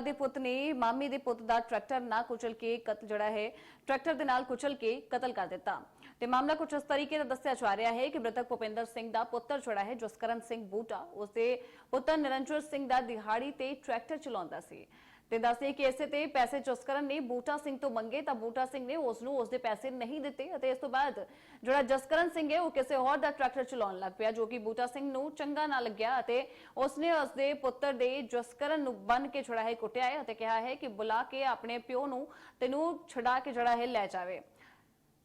ਦੇ ਪੁੱਤ ਨੇ ਮਾਮੀ ਦੇ ਪੁੱਤ ਦਾ ਟਰੈਕਟਰ ਨਾ ਕੁਚਲ ਕੇ ਕਤਲ ਜਿਹੜਾ ਹੈ, ਟਰੈਕਟਰ ਦੇ ਨਾਲ ਕੁਚਲ ਕੇ ਕਤਲ ਕਰ ਦਿੱਤਾ। ਤੇ ਮਾਮਲਾ ਕੁਝ ਇਸ ਤਰੀਕੇ ਦਾ ਦੱਸਿਆ ਜਾ ਰਿਹਾ ਹੈ ਕਿ ਮ੍ਰਿਤਕ ਭੁਪਿੰਦਰ ਸਿੰਘ ਦਾ ਪੁੱਤਰ ਜਿਹੜਾ ਹੈ ਜਸਕਰਨ ਸਿੰਘ ਬੂਟਾ, ਉਸਦੇ ਪੁੱਤਰ ਨਿਰੰਜਨ ਸਿੰਘ ਦਾ ਦਿਹਾੜੀ ਤੇ ਟਰੈਕਟਰ ਚਲਾਉਂਦਾ ਸੀ। ਤੇ ਦੱਸਦੇ ਕਿ ਇਸੇ ਤੇ ਪੈਸੇ ਜਸਕਰਨ ਨੇ ਬੂਟਾ ਸਿੰਘ ਤੋਂ ਮੰਗੇ ਤਾਂ ਬੂਟਾ ਸਿੰਘ ਨੇ ਉਸ ਨੂੰ ਉਸਦੇ ਪੈਸੇ ਨਹੀਂ ਦਿੱਤੇ ਅਤੇ ਇਸ ਤੋਂ ਬਾਅਦ ਜਿਹੜਾ ਜਸਕਰਨ ਸਿੰਘ ਹੈ ਉਹ ਕਿਸੇ ਹੋਰ ਦਾ ਟਰੈਕਟਰ ਚਲਾਉਣ ਲੱਗ ਪਿਆ ਜੋ ਕਿ ਬੂਟਾ ਸਿੰਘ ਨੂੰ ਚੰਗਾ ਨਾ ਲੱਗਿਆ ਅਤੇ ਉਸਨੇ ਉਸਦੇ ਪੁੱਤਰ ਦੇ ਜਸਕਰਨ ਨੂੰ ਬੰਨ ਕੇ ਛੁੜਾ ਹੈ ਕੁੱਟਿਆ ਹੈ ਅਤੇ ਕਿਹਾ ਹੈ ਕਿ ਬੁਲਾ ਕੇ ਆਪਣੇ ਪਿਓ ਨੂੰ ਤੈਨੂੰ ਛੁਡਾ ਕੇ ਜਿਹੜਾ ਹੈ ਲੈ ਜਾਵੇ।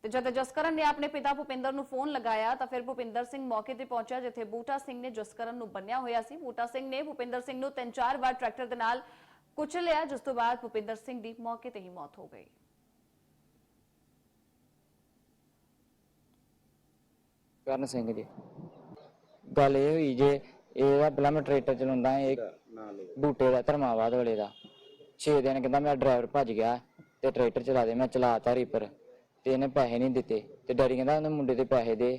ਤੇ ਜਦ ਜਸਕਰਨ ਨੇ ਆਪਣੇ ਪਿਤਾ ਭੁਪਿੰਦਰ ਨੂੰ ਫੋਨ ਲਗਾਇਆ ਤਾਂ ਫਿਰ ਭੁਪਿੰਦਰ ਸਿੰਘ ਮੌਕੇ ਤੇ ਪਹੁੰਚਿਆ ਜਿੱਥੇ ਬੂਟਾ ਸਿੰਘ ਨੇ ਜਸਕਰਨ ਨੂੰ ਬੰਨਿਆ ਹੋਇਆ ਸੀ। ਬੂਟਾ ਸਿੰਘ ਨੇ ਭੁਪਿੰਦਰ ਸਿੰਘ ਨੂੰ ਤਿੰਨ ਚਾਰ ਵਾਰ ਟਰੈਕਟਰ ਦੇ ਨਾਲ ਕੁਚਲਿਆ ਜਿਸ ਤੋਂ ਬਾਅਦ ਭੁਪਿੰਦਰ ਸਿੰਘ ਦੀ ਮੌਕੇ ਤੇ ਹੀ ਮੌਤ ਹੋ ਗਈ। ਕਰਨ ਸਿੰਘ ਜੀ। ਗੱਲ ਇਹ ਹੋਈ ਜੇ ਇਹਦਾ ਪਹਿਲਾਂ ਮੈਂ ਟਰੈਕਟਰ ਚਲਾਉਂਦਾ ਇਹ ਬੂਟੇ ਦਾ ਧਰਮਾਵਾਦ ਵਾਲੇ ਦਾ। 6 ਦਿਨ ਕਹਿੰਦਾ ਮੇਰਾ ਡਰਾਈਵਰ ਭੱਜ ਗਿਆ ਤੇ ਟਰੈਕਟਰ ਚਲਾ ਦੇ ਮੈਂ ਚਲਾਤਾ ਰੀਪਰ ਤੇ ਇਹਨੇ ਪੈਸੇ ਨਹੀਂ ਦਿੱਤੇ ਤੇ ਡੈਡੀ ਕਹਿੰਦਾ ਉਹਨੇ ਮੁੰਡੇ ਦੇ ਪੈਸੇ ਦੇ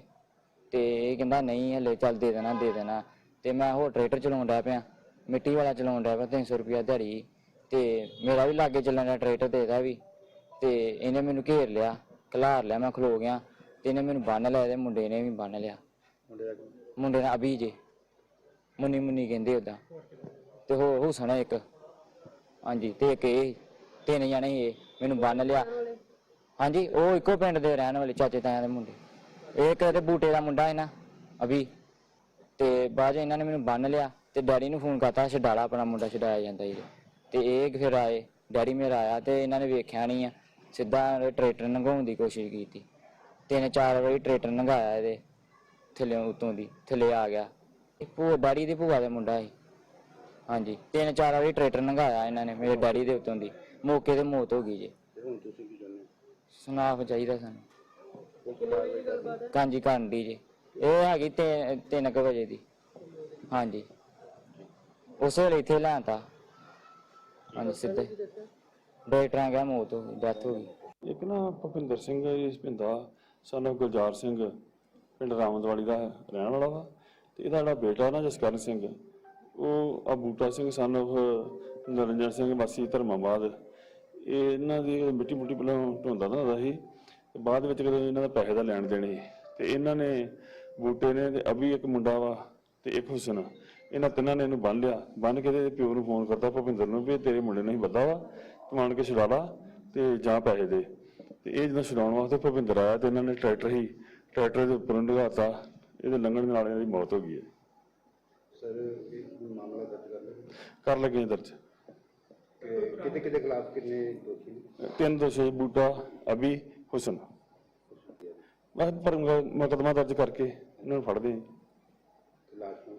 ਤੇ ਇਹ ਕਹਿੰਦਾ ਨਹੀਂ ਹਲੇ ਚੱਲ ਦੇ ਦੇਣਾ ਦੇ ਦੇਣਾ ਤੇ ਮੈਂ ਹੋਰ ਟਰੈਕਟਰ ਚਲਾਉਣ ਡਿਆ ਪਿਆ। ਮਿੱਟੀ ਵਾਲਾ ਚਲਾਉਣ ਡਿਆ ਪਿਆ 300 ਰੁਪਿਆ ਦਿਹਾੜੀ। ਤੇ ਮੇਰਾ ਵੀ ਲਾਗੇ ਚੱਲਣ ਦਾ ਟਰੈਕਟਰ ਦੇ ਇਹਦਾ ਵੀ। ਤੇ ਇਹਨੇ ਮੈਨੂੰ ਘੇਰ ਲਿਆ ਖਲਾਰ ਲਿਆ ਮੈਂ ਖਲੋ ਗਿਆ। ਤੇ ਇਹਨੇ ਮੈਨੂੰ ਬੰਨ ਲਿਆ ਤੇ ਮੁੰਡੇ ਨੇ ਵੀ ਬੰਨ ਲਿਆ। ਮੁੰਡੇ ਦਾ ਅਭੀ ਜੇ। ਮੁੰਨੀ ਮੁੰਨੀ ਕਹਿੰਦੇ ਉਦਾਂ ਤੇ ਹੋ ਹੁਸਨ ਇੱਕ। ਹਾਂਜੀ ਤੇ ਇੱਕ ਇਹ ਤਿੰਨ ਜਣੇ ਇਹ। ਮੈਨੂੰ ਬੰਨ ਲਿਆ। ਹਾਂਜੀ ਉਹ ਇੱਕੋ ਪਿੰਡ ਦੇ ਰਹਿਣ ਵਾਲੇ ਚਾਚੇ ਤਾਇਆਂ ਦੇ ਮੁੰਡੇ। ਇਹ ਕਦੇ ਬੂਟੇ ਦਾ ਮੁੰਡਾ ਹੈ ਨਾ ਅਭੀ। ਤੇ ਬਾਅਦ 'ਚ ਇਹਨਾਂ ਨੇ ਮੈਨੂੰ ਬੰਨ ਲਿਆ। ਤੇ ਡੈਡੀ ਨੂੰ ਫੋਨ ਕਰਤਾ ਛਡਾਲਾ ਆਪਣਾ ਮੁੰਡਾ ਛਡਾਇਆ ਜਾਂਦਾ ਜੀ ਤੇ ਇਹ ਫਿਰ ਆਏ ਡੈਡੀ ਮੇਰਾ ਆਇਆ ਤੇ ਇਹਨਾਂ ਨੇ ਵੇਖਿਆ ਨਹੀਂ ਆ। ਸਿੱਧਾ ਟਰੈਕਟਰ ਲੰਘਾਉਣ ਦੀ ਕੋਸ਼ਿਸ਼ ਕੀਤੀ। ਤਿੰਨ ਚਾਰ ਵਾਰੀ ਟਰੈਕਟਰ ਲੰਘਾਇਆ ਇਹਦੇ ਥੱਲੇ ਉਤੋਂ ਦੀ ਥੱਲੇ ਆ ਗਿਆ। ਇਹ ਭੂਆ ਡੈਡੀ ਦੇ ਭੂਆ ਦੇ ਮੁੰਡਾ ਸੀ। ਹਾਂਜੀ ਤਿੰਨ ਚਾਰ ਵਾਰੀ ਟਰੈਕਟਰ ਲੰਘਾਇਆ ਇਹਨਾਂ ਨੇ ਮੇਰੇ ਡੈਡੀ ਦੇ ਉਤੋਂ ਦੀ। ਮੌਕੇ ਤੇ ਮੌਤ ਹੋ ਗਈ ਜੀ। ਹੁਣ ਤੁਸੀਂ ਕੀ ਚਾਹੁੰਦੇ ਸੁਨਾਖ ਚਾਹੀਦਾ ਸਾਨੂੰ। ਹੋ ਕਾਂਜੀ ਕਰਨ ਦੀ ਜੀ। ਇਹ ਹੈਗੀ 3 ਕੁ ਵਜੇ ਦੀ। ਹਾਂਜੀ। ਉਸੇ ਵੇਲੇ ਇੱਥੇ ਲਿਆਂਤਾ। ਹਾਂਜੀ ਸਿੱਧੇ। ਡਾਕਟਰਾਂ ਕਿਹਾ ਮੌਤ ਹੋ ਗਈ ਡੈਥ ਹੋ ਗਈ। ਇੱਕ ਨਾ ਭੁਪਿੰਦਰ ਸਿੰਘ ਇਸ ਪਿੰਦਾ ਸਾਨੂੰ ਗੁਲਜ਼ਾਰ ਸਿੰਘ। ਪਿੰਡ ਰਾਮਦਵਾਲੀ ਦਾ ਰਹਿਣ ਵਾਲਾ ਵਾ। ਤੇ ਇਹਦਾ ਜਿਹੜਾ ਬੇਟਾ ਨਾ ਜਸਕਰਨ ਸਿੰਘ ਉਹ ਆ ਬੂਟਾ ਸਿੰਘ ਸਨ ਉਹ ਨਰਿੰਜਨ ਸਿੰਘ ਵਾਸੀ ਧਰਮਾਬਾਦ। ਇਹ ਇਹਨਾਂ ਦੀ ਮਿੱਟੀ ਮੁੱਟੀ ਪਹਿਲਾਂ ਢੋਂਦਾ ਦਾ ਹੁੰਦਾ ਸੀ। ਤੇ ਬਾਅਦ ਵਿੱਚ ਕਦੇ ਇਹਨਾਂ ਦਾ ਪੈਸੇ ਦਾ ਲੈਣ ਦੇਣੇ ਸੀ ਤੇ ਇਹਨਾਂ ਨੇ ਬੂਟੇ ਨੇ ਤੇ ਅਭੀ ਇੱਕ ਮੁੰਡਾ ਵਾ ਤੇ ਇੱਕ ਹੁਸਨ। ਇਹਨਾਂ ਤਿੰਨਾਂ ਨੇ ਇਹਨੂੰ ਬੰਨ ਲਿਆ। ਬੰਨ ਕੇ ਤੇ ਪਿਓ ਨੂੰ ਫੋਨ ਕਰਤਾ ਭੁਪਿੰਦਰ ਨੂੰ ਵੀ ਤੇਰੇ ਮੁੰਡੇ ਨੇ ਹੀ ਬੱਦਾ ਵਾ ਤੂੰ ਆਣ ਕੇ ਛੁਡਾ ਲਾ ਤੇ ਜਾਂ ਪੈਸੇ ਦੇ। ਤੇ ਇਹ ਜਦੋਂ ਛੁਡਾਉਣ ਵਾਸਤੇ ਭੁਪਿੰਦਰ ਆਇਆ ਤੇ ਇਹਨਾਂ ਨੇ ਟਰੈਕਟਰ ਹੀ ਟਰੈਕਟਰ ਦੇ ਉੱਪਰ ਲਗਾਤਾ ਇਹਦੇ ਲੰਘਣ ਦੇ ਨਾਲ ਇਹਦੀ ਮੌਤ ਹੋ ਗਈ ਹੈ। ਸਰ ਇਹ ਮਾਮਲਾ ਦਰਜ ਕਰ ਲਿਆ? ਕਰ ਲੱਗੇ ਦਰਜ। ਕਿਤੇ ਕਿਤੇ ਖਿਲਾਫ ਕਿੰਨੇ ਦੋਸ਼ੀ ਨੇ? ਤਿੰਨ ਦੋਸ਼ੀ ਬੂਟਾ ਅਭੀ ਹੁਸਨ। ਬਸ ਪਰ ਮੁਕਦਮਾ ਦਰਜ ਕਰਕੇ ਇਹਨਾਂ ਨੂੰ ਫੜਦੇ ਹਾਂ। ਲਾਸ਼ ਨੂੰ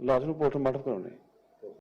ਲਾਸ਼ ਨੂੰ ਪੋਸਟਮਾਰਟਮ ਕਰਾਉਣੇ